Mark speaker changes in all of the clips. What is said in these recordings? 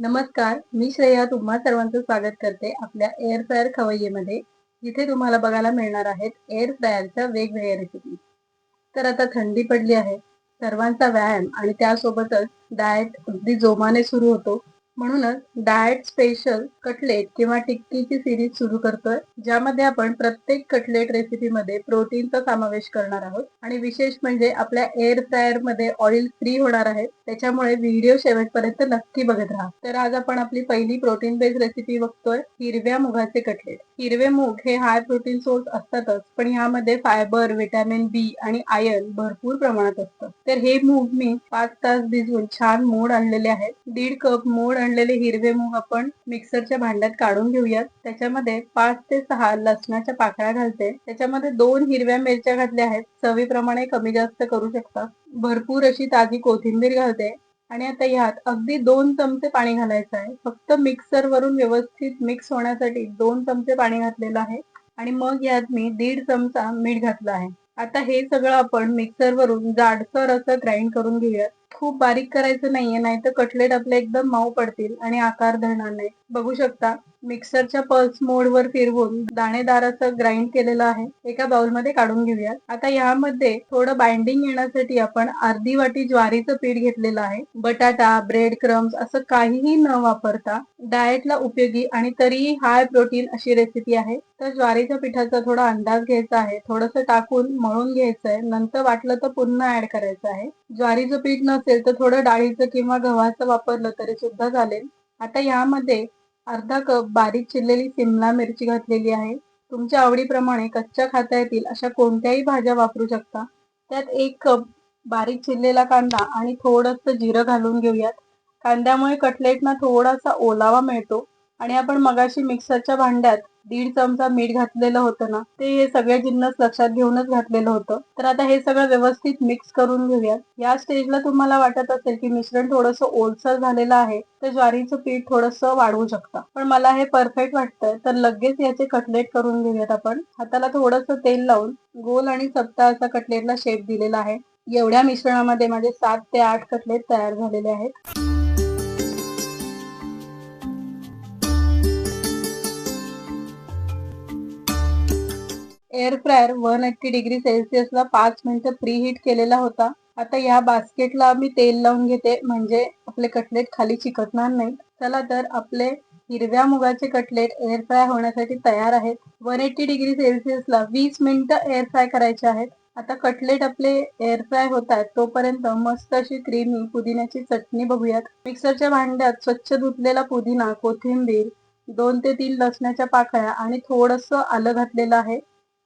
Speaker 1: नमस्कार मी श्रेया तुम्हा सर्वांचं स्वागत करते आपल्या एअर फ्रायर खवय्येमध्ये जिथे तुम्हाला बघायला मिळणार आहेत एअर फ्रायरच्या वेगवेगळ्या रेसिपी तर आता थंडी पडली आहे सर्वांचा व्यायाम आणि त्यासोबतच डाएट अगदी जोमाने सुरू होतो. म्हणूनच डाएट स्पेशल कटलेट किंवा टिक्कीची सिरीज सुरू करतोय ज्यामध्ये आपण प्रत्येक कटलेट रेसिपीमध्ये प्रोटीनचा समावेश करणार आहोत. आणि विशेष म्हणजे आपल्या एअर फ्रायरमध्ये ऑइल फ्री होणार आहे. त्याच्यामुळे व्हिडिओ शेवटपर्यंत नक्की बघत राहा. तर आज आपण आपली पहिली प्रोटीन बेस्ड रेसिपी बघतोय हिरव्या मुगाचे कटलेट हिरवे मूग हे हाय प्रोटीन सोर्स असतातच पण ह्यामध्ये फायबर व्हिटॅमिन बी आणि आयर्न भरपूर प्रमाणात असतं. तर हे मूग मी पाच तास भिजवून छान मोड आणलेले आहेत. दीड कप मोड आणलेले हिरवे मूग आपण मिक्सरच्या भांड्यात काढून घेऊयात. त्याच्यामध्ये पाच ते सहा लसणाच्या पाकळ्या घालते. त्याच्यामध्ये दोन हिरव्या मिरच्या घातल्या आहेत. चवीप्रमाणे कमी जास्त करू शकता. भरपूर अशी ताजी कोथिंबीर घालते. आणि आता ह्यात अगदी दोन चमचे पाणी घालायचं आहे. फक्त मिक्सर वरून व्यवस्थित मिक्स होण्यासाठी दोन चमचे पाणी घातलेलं आहे. आणि मग यात मी दीड चमचा मीठ घातलं आहे. आता हे सगळं आपण मिक्सर वरून जाडसर असं ग्राइंड करून घेऊयात. खूप बारीक करायचं नाहीये नाहीतर कटलेट आपले एकदम मऊ पडतील आणि आकार धरणार नाही बघू शकता. मिक्सरच्या पल्स मोड वर फिरवून दाणेदार असं ग्राइंड केलेलं आहे. एका बाउलमध्ये काढून घेऊयात. आता यामध्ये थोडं बाइंडिंग येण्यासाठी आपण अर्धी वाटी ज्वारीचं पीठ घेतलेलं आहे. बटाटा ब्रेड क्रम्स असं काहीही न वापरता डाएटला उपयोगी आणि तरीही हाय प्रोटीन अशी रेसिपी आहे. तर ज्वारीच्या पिठाचा थोडा अंदाज घ्यायचा आहे. थोडस टाकून मळून घ्यायचं आहे नंतर वाटलं तर पुन्हा ऍड करायचं आहे. ज्वारीचं पीठ नसेल तर थोडं डाळीचं किंवा गव्हाचं वापरलं तरी सुद्धा चालेल. आता यामध्ये अर्धा कप बारीक चिरलेली सिमला मिरची घातलेली आहे. तुमच्या आवडीप्रमाणे कच्च्या खाता येतील अशा कोणत्याही भाज्या वापरू शकता. त्यात एक कप बारीक चिरलेला कांदा आणि थोडंसं जिरं घालून घेऊयात. कांद्यामुळे कटलेटना थोडासा ओलावा मिळतो आणि आपण मगाशी मिक्सरच्या भांड्यात दीड चमचा मीठ घातलेलं होतं ना ते हे सगळे जिन्नस लक्षात घेऊनच घातलेलं होतं. तर आता हे सगळं व्यवस्थित मिक्स करून घेऊयात. या स्टेजला तुम्हाला वाटत असेल की मिश्रण थोडंसं ओलसर झालेलं आहे तर ज्वारीचं पीठ थोडंसं वाढवू शकता. पण मला हे परफेक्ट वाटतंय तर लगेच याचे कटलेट करून घेऊयात आपण. हाताला थोडंसं तेल लावून गोल आणि सप्ता असा कटलेटला शेप दिलेला आहे. एवढ्या मिश्रणामध्ये माझे सात ते आठ कटलेट तयार झालेले आहेत. Air fryer one eighty degree सेल्सिअसला पाच मिनिटं प्री हीट केलेला होता. आता या बास्केटला मी तेल लावून घेते. म्हणजे आपले कटलेट खाली चिकटणार नाही चला तर आपले हिरव्या मुगाचे कटलेट एअर फ्राय होण्यासाठी तयार आहेत. वन एट्टी डिग्री सेल्सिअसला वीस मिनिटं एअर फ्राय करायचे आहेत. आता कटलेट आपले एअर फ्राय होत आहेत. तोपर्यंत मस्त अशी क्रीमी पुदिन्याची चटणी बघूयात. मिक्सरच्या भांड्यात स्वच्छ धुतलेला पुदिना कोथिंबीर दोन ते तीन लसणाच्या पाकळ्या आणि थोडस आलं घातलेलं आहे.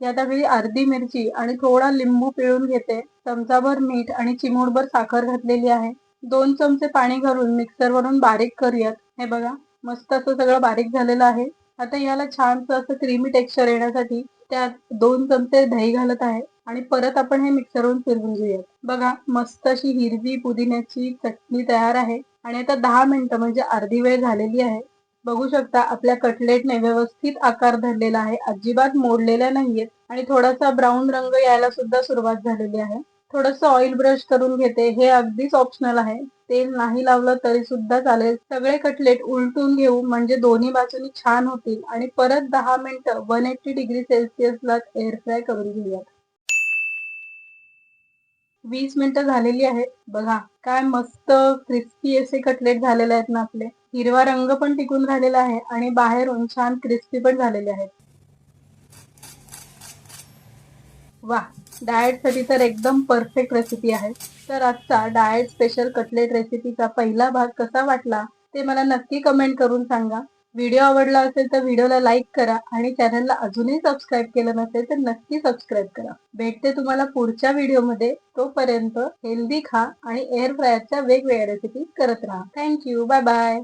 Speaker 1: यात अर्धी मिरची आणि थोडा लिंबू पिळून घेते. चमचाभर मीठ आणि चिमूटभर साखर घातलेली आहे. दोन चमचे पाणी घालून मिक्सर वरून बारीक करूयात. हे बघा मस्त असं सगळं बारीक झालेलं आहे. आता याला छानसं असं क्रीमी टेक्स्चर येण्यासाठी त्यात दोन चमचे दही घालत आहे. आणि परत आपण हे मिक्सरवरून फिरवून घेऊयात. बघा मस्त अशी हिरवी पुदिन्याची चटणी तयार आहे. आणि आता दहा मिनिटं म्हणजे अर्धी वेळ झालेली आहे. बघू शकता आपल्या कटलेटने व्यवस्थित आकार धरलेला आहे. अजिबात मोडलेल्या नाहीयेत आणि थोडासा ब्राऊन रंग यायला सुद्धा सुरुवात झालेली आहे. थोडस ऑइल ब्रश करून घेते. हे अगदीच ऑप्शनल आहे. तेल नाही लावलं तरी सुद्धा चालेल. सगळे कटलेट उलटून घेऊ म्हणजे दोन्ही बाजूनी छान होतील. आणि परत दहा मिनिटं वन एट्टी डिग्री सेल्सिअसला एअर फ्राय करून घेऊयात. वीस मिनिटं झालेली आहेत. बघा काय मस्त क्रिस्पी असे कटलेट झालेले आहेत ना आपले. हिरवा रंग पण टिकून राहिलेला आहे आणि बाहेरून छान क्रिस्पी पण झालेले आहेत. वा डाएटसाठी तर एकदम परफेक्ट रेसिपी आहे. तर आजचा डाएट स्पेशल कटलेट रेसिपीचा पहिला भाग कसा वाटला ते मला नक्की कमेंट करून सांगा. व्हिडिओ आवडला असेल तर व्हिडिओला लाईक करा आणि चॅनलला अजूनही सबस्क्राईब केलं नसेल तर नक्की सबस्क्राईब करा. भेटते तुम्हाला पुढच्या व्हिडिओमध्ये तोपर्यंत हेल्दी खा आणि एअर फ्रायरच्या वेगवेगळ्या रेसिपी करत राहा. Thank you bye bye